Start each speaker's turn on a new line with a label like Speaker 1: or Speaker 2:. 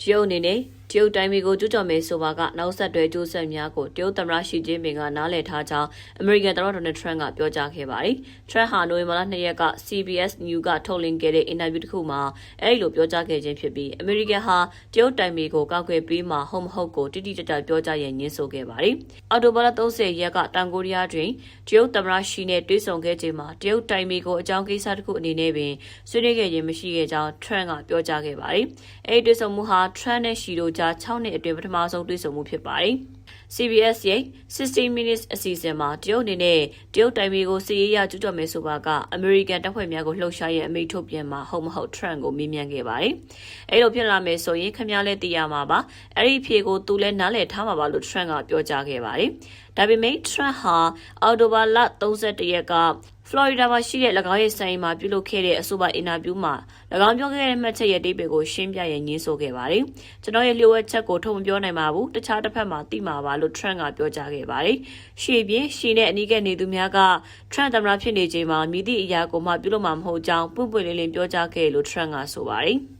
Speaker 1: တရုတ်အနေနဲ့ တရုတ်တိုင်းပြည်ကိုကျူးကျော်မယ်ဆိုပါကနောက်ဆက်တွဲကျိုးဆက်များကိုတရုတ်သမ္မတရှီကျင်းပင်ကနားလည်ထားကြောင်းအမေရိကန်သမ္မတဒေါ်နယ်ထရန့်ကပြောကြားခဲ့ပါတယ်။ Trump ဟာနိုဝင်ဘာလ2ရက်က CBS News ကထုတ်လွှင့်ခဲ့တဲ့အင်တာဗျူးတစ်ခုမှာအဲဒီလိုပြောကြားခဲ့ခြင်းဖြစ်ပြီးအမေရိကန်ဟာတရုတ်တိုင်းပြည်ကိုကောက်ွယ်ပြီးမှဟုတ်မဟုတ်ကိုတိတိကျကျပြောကြားရန်ညှင်းဆိုခဲ့ပါတယ်။အော်တိုဘာလ30ရက်ကတောင်ကိုရီးယားတွင်တရုတ်သမ္မတရှီနဲ့တွေ့ဆုံခဲ့ချိန်မှာတရုတ်တိုင်းပြည်ကိုအကြောင်းကိစ္စတစ်ခုအနေနဲ့ပင်ဆွေးနွေးခဲ့ခြင်းမရှိခဲ့ကြောင်း Trump ကပြောကြားခဲ့ပါတယ်။အဲဒီတွေ့ဆုံမှုဟာ Trump နဲ့ရှီတို့ကြား6နှစ်အတွင်းပထမဆုံးတွေ့ဆုံမှုဖြစ်ပါတယ်။ CBS ရဲ့60 minutes အစီအစဉ်မှာတရုတ်အနေနဲ့တရုတ်တိုင်းပြည်ကိုစီးရေးရကျူးကျော်မယ်ဆိုပါကအမေရိကန်တပ်ဖွဲ့များကိုလှုပ်ရှားရဲ့အမိန့်ထုတ်ပြန်မှာဟုတ်မဟုတ် Trump ကိုမေးမြန်းခဲ့ပါတယ်။အဲလိုဖြစ်လာမယ်ဆိုရင်ခင်ဗျားလည်းသိရမှာပါ။အဲ့ဒီဖြေကိုသူလည်းနားလည်ထားမှာပါလို့ Trump ကပြောကြားခဲ့ပါတယ်။ဒါပေမဲ့ Trump ဟာအော်တိုဘာလ31ရက်က ဖလော်ရီဒါမှာရှိတဲ့၎င်းရဲ့ဆိုင်မှာပြုလုပ်ခဲ့တဲ့အဆိုပါအင်တာဗျူးမှာ၎င်းပြောခဲ့တဲ့မှတ်ချက်ရဲ့အဓိပ္ပာယ်ကိုရှင်းပြရညင်းဆိုခဲ့ပါတယ်။ကျွန်တော်ရဲ့လျှို့ဝှက်ချက်ကိုထုတ်မပြောနိုင်ပါဘူး။တခြားတစ်ဖက်မှာသိမှာပါလို့ Trump ကပြောကြားခဲ့ပါတယ်။ရှေ့ပြင်းရှီနဲ့အနီးကပ်နေသူများက Trump သမ္မတဖြစ်နေချိန်မှာမိသည့်အရာကိုမှပြုလုပ်မှာမဟုတ်ကြောင်းပွင့်ပွင့်လင်းလင်းပြောကြားခဲ့လို့ Trump ကဆိုပါတယ်။